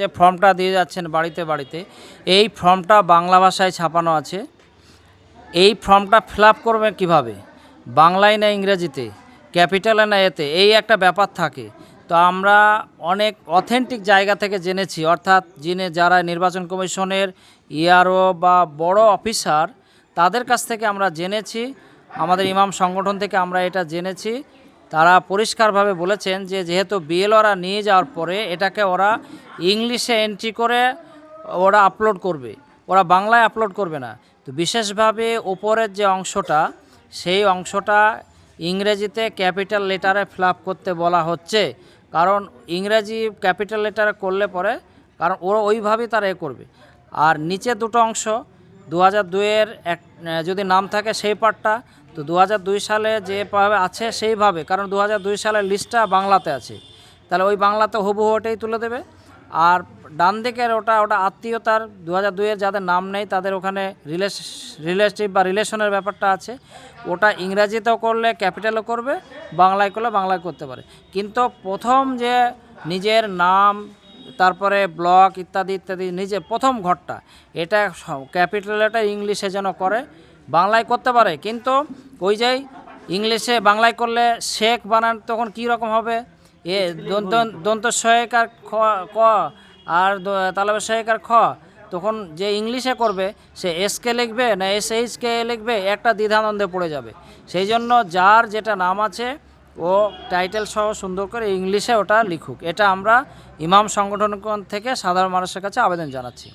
যে ফর্মটা দিয়ে যাচ্ছেন বাড়িতে বাড়িতে, এই ফর্মটা বাংলা ভাষায় ছাপানো আছে। এই ফর্মটা ফিল আপ করবেন কীভাবে? বাংলায় না ইংরেজিতে, ক্যাপিটালে না এতে এই একটা ব্যাপার থাকে। তো আমরা অনেক অথেন্টিক জায়গা থেকে জেনেছি, অর্থাৎ যিনি যারা নির্বাচন কমিশনের ইআরও বা বড় অফিসার, তাদের কাছ থেকে আমরা জেনেছি। আমাদের ইমাম সংগঠন থেকে আমরা এটা জেনেছি। তারা পরিষ্কারভাবে বলেছেন যে যেহেতু বিএল ওরা নিয়ে যাওয়ার পরে এটাকে ওরা ইংলিশে এন্ট্রি করে ওরা আপলোড করবে, ওরা বাংলায় আপলোড করবে না। তো বিশেষভাবে ওপরের যে অংশটা, সেই অংশটা ইংরেজিতে ক্যাপিটাল লেটারে ফিল করতে বলা হচ্ছে। কারণ ইংরেজি ক্যাপিটাল লেটারে করলে পরে, কারণ ওরা ওইভাবেই তারা এ করবে। আর নিচে দুটো অংশ দু হাজার দুইয়ের এক যদি নাম থাকে সেই পার্টটা, তো দু হাজার দুই সালে যেভাবে আছে সেইভাবে, কারণ দু হাজার দুই সালের লিস্টটা বাংলাতে আছে। তাহলে ওই বাংলাতে হুবহু ওটাই তুলে দেবে। আর ডান দিকের ওটা ওটা আত্মীয়তার দু হাজার দুইয়ের যাদের নাম নেই, তাদের ওখানে রিলেশ রিলেটিভ বা রিলেশনের ব্যাপারটা আছে। ওটা ইংরাজিতেও করলে ক্যাপিটালও করবে, বাংলায় করলে বাংলায় করতে পারে। কিন্তু প্রথম যে নিজের নাম তারপরে ব্লক ইত্যাদি ইত্যাদি, নিজের প্রথম ঘরটা। এটা ক্যাপিটালটা ইংলিশে যেন করে, বাংলায় করতে পারে। কিন্তু ওই যে ইংলিশে বাংলায় করলে শেখ বানান তখন কী রকম হবে? এ দন্ত সহায়ক আর খ, ক আর দ- তালবের আর খ। তখন যে ইংলিশে করবে, সে এসকে লিখবে না এস এইচকে লিখবে, একটা দ্বিধানন্দে পড়ে যাবে। সেই জন্য যার যেটা নাম আছে ও টাইটেল সহ সুন্দর করে ইংলিশে ওটা লিখুক। এটা আমরা ইমাম সংগঠন থেকে সাধারণ মানুষের কাছে আবেদন জানাচ্ছি।